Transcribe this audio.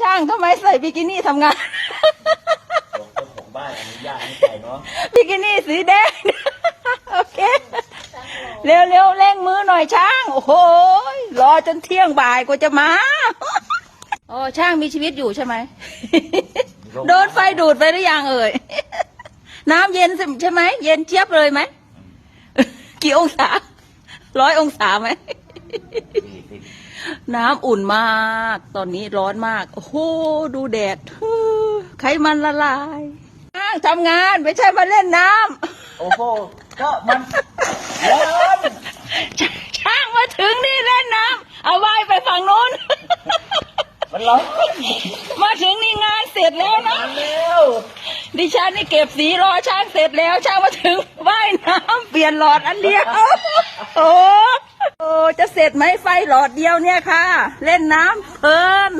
ช่างทำไมใส่บิกินี่ทำงานบอกเจ้าของบ้านอนุญาตให้ใส่เนาะบิกินี่สีแดง โอเค เร็วเร็วๆเร่งมือหน่อยช่าง โอ้โหรอจนเที่ยงบ่ายกว่าจะมา โอ้ช่างมีชีวิตอยู่ใช่ไหม โดนไฟดูดไปหรือยังเอ่ย น้ำเย็นใช่ไหม เย็นเจี๊ยบเลยไหม กี่องศา ร้อยองศาไหม น้ำอุ่นมาก ตอนนี้ร้อนมาก โอ้โห ดูแดดฮู้ไขมันละลายช่างทำงานไม่ใช่มาเล่นน้ำ โอ้โห ก็มันร้อนช่างมาถึงนี่เล่นน้ำ เอาไว้ไปฝั่งโน้น มันร้อน มาถึงนี่งานเสร็จแล้วนะมาแล้วดิฉันนี่เก็บสีรอช่างเสร็จแล้ว ช่างมาถึงว่ายน้ำเปลี่ยนหลอดอันเดียว โอ้โอ้ จะเสร็จไหมไฟหลอดเดียวเนี่ยค่ะ เล่นน้ำเพลิน